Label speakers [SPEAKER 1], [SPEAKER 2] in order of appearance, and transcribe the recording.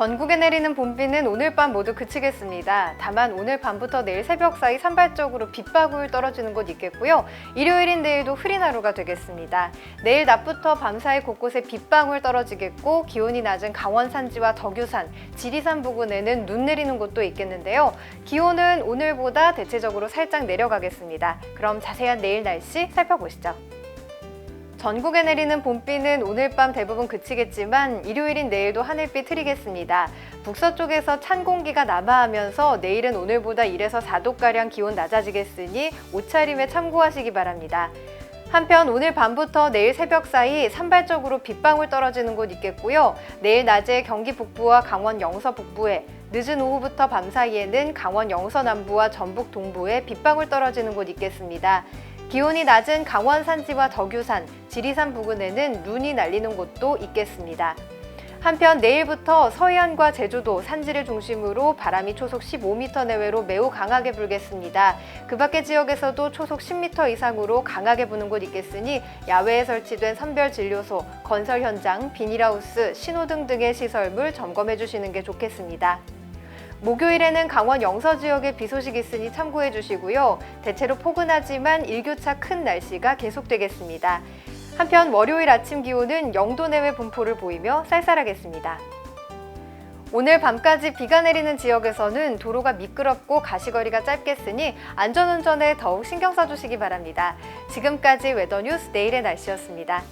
[SPEAKER 1] 전국에 내리는 봄비는 오늘 밤 모두 그치겠습니다. 다만 오늘 밤부터 내일 새벽 사이 산발적으로 빗방울 떨어지는 곳 있겠고요. 일요일인 내일도 흐린 하루가 되겠습니다. 내일 낮부터 밤 사이 곳곳에 빗방울 떨어지겠고 기온이 낮은 강원 산지와 덕유산, 지리산 부근에는 눈 내리는 곳도 있겠는데요. 기온은 오늘보다 대체적으로 살짝 내려가겠습니다. 그럼 자세한 내일 날씨 살펴보시죠. 전국에 내리는 봄비는 오늘 밤 대부분 그치겠지만 일요일인 내일도 하늘빛 흐리겠습니다. 북서쪽에서 찬 공기가 남하하면서 내일은 오늘보다 1에서 4도가량 기온 낮아지겠으니 옷차림에 참고하시기 바랍니다. 한편 오늘 밤부터 내일 새벽 사이 산발적으로 빗방울 떨어지는 곳 있겠고요. 내일 낮에 경기 북부와 강원 영서 북부에 늦은 오후부터 밤 사이에는 강원 영서 남부와 전북 동부에 빗방울 떨어지는 곳 있겠습니다. 기온이 낮은 강원 산지와 덕유산, 지리산 부근에는 눈이 날리는 곳도 있겠습니다. 한편 내일부터 서해안과 제주도 산지를 중심으로 바람이 초속 15m 내외로 매우 강하게 불겠습니다. 그 밖의 지역에서도 초속 10m 이상으로 강하게 부는 곳 있겠으니 야외에 설치된 선별 진료소, 건설 현장, 비닐하우스, 신호등 등의 시설물 점검해 주시는 게 좋겠습니다. 목요일에는 강원 영서 지역에 비 소식이 있으니 참고해 주시고요. 대체로 포근하지만 일교차 큰 날씨가 계속되겠습니다. 한편 월요일 아침 기온은 영도 내외 분포를 보이며 쌀쌀하겠습니다. 오늘 밤까지 비가 내리는 지역에서는 도로가 미끄럽고 가시거리가 짧겠으니 안전운전에 더욱 신경 써주시기 바랍니다. 지금까지 웨더뉴스 내일의 날씨였습니다.